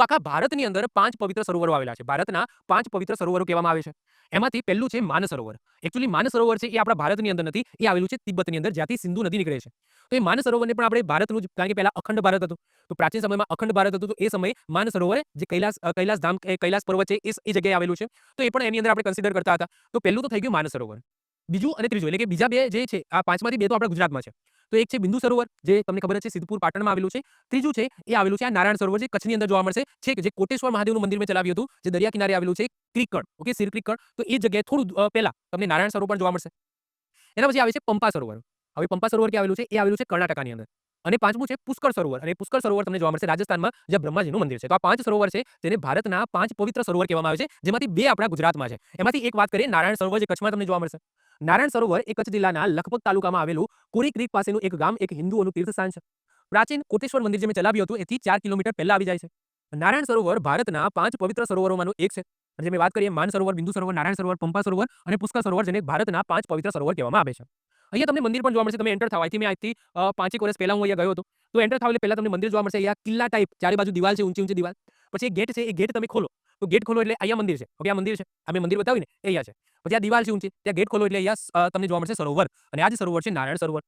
તો આખા ભારતની અંદર પાંચ પવિત્ર સરોવરો આવેલા છે. ભારતના પાંચ પવિત્ર સરોવરો કહેવામાં આવે છે. એમાંથી પહેલું છે માન સરોવર. એકચ્યુઅલી માન સરોવર છે એ આપણા ભારતની અંદર નથી, એ આવેલું છે તિબ્બતની અંદર, જ્યાંથી સિંધુ નદી નીકળે છે. તો એ માન સરોવરને પણ આપણે ભારતનું જ, કારણ કે પહેલાં અખંડ ભારત હતું. તો પ્રાચીન સમયમાં અખંડ ભારત હતું, તો એ સમયે માન સરોવર જે કૈલાસ કૈલાસ ધામ કૈલાસ પર્વત છે, એ જગ્યાએ આવેલું છે. તો એ પણ એની અંદર આપણે કન્સિડર કરતા હતા. તો પહેલું તો થઈ ગયું માન સરોવર. બીજું અને ત્રીજું, એટલે કે બીજા બે જે છે, આ પાંચમાંથી બે તો આપણા ગુજરાતમાં છે. તો એક છે બિંદુ સરોવર, જે તમને ખબર છે સિદ્ધપુર પાટણમાં આવેલું છે. ત્રીજું છે, એ આવેલું છે આ નારાયણ સરોવર, જે કચ્છની અંદર જોવા મળશે. છે કે જે કોટેશ્વર મહાદેવનું મંદિર મેં ચલાવ્યું હતું, જે દરિયા કિનારે આવેલું છે, ક્રિકડ, ઓકે સિર ક્રિકડ તો એ જગ્યાએ થોડું પહેલા તમને નારાયણ સરોવર જોવા મળશે. એના પછી આવે છે પંપા સરોવર. હવે પંપા સરોવર ક્યાં આવેલું છે? એ આવેલું છે કર્ણાટકાની અંદર. અને પાંચમું છે પુષ્કળ સરોવર. અને પુષ્કળ સરોવર તમને જોવા મળશે રાજસ્થાનમાં જ્યાં બ્રહ્માજીનું મંદિર છે. તો આ પાંચ સરોવર છે, જેને ભારતના પાંચ પવિત્ર સરોવર કહેવામાં આવે છે, જેમાંથી બે આપણા ગુજરાતમાં છે. એમાંથી એક વાત કરીએ, નારાયણ સરોવર જે કચ્છમાં તમને જોવા મળશે. નારાયણ સરોવર એ કચ્છ જિલ્લાના લખપત તાલુકામાં આવેલું કોરી ક્રીક પાસેનું એક ગામ એક હિન્દુઓનું તીર્થસ્થાન છે. પ્રાચીન કોટેશ્વર મંદિર જે મેં ચલાવ્યું હતું, એથી ચાર કિલોમીટર પહેલા આવી જાય છે. નારાયણ સરોવર ભારતના પાંચ પવિત્ર સરોવરોમાંનું એક છે. જે વાત કરીએ, માન સરોવર, બિંદુ સરોવર, નારાયણ સરોવર, પંપા સરોવર અને પુષ્કર સરોવર જેને ભારતના પાંચ પવિત્ર સરોવર કહેવામાં આવે છે. અહીંયા તમને મંદિર પણ જોવા મળશે. તમે એન્ટર થાવ. અહીંથી મેં આજથી પાંચેક વર્ષ પહેલા હું અહીંયા ગયો હતો. તો એન્ટર થાવ એટલે પહેલા તમને મંદિર જોવા મળશે. અહીંયા કિલ્લા ટાઈપ ચારે બાજુ દિવાલ છે ઊંચી ઊંચી દિવાલ. પછી એક ગેટ છે, એ ગેટ તમે ખોલો. તો ગેટ ખોલો એટલે અહીંયા મંદિર છે. ઓકે આ મંદિર છે. આ મેં મંદિર બતાવ્યું ને અહીંયા છે. પછી આ દિવાલ છે? ઊંચી ત્યાં ગેટ ખોલો એટલે અહીંયા તમને જોવા મળશે સરોવર. અને આ જે સરોવર છે, નારાયણ સરોવર.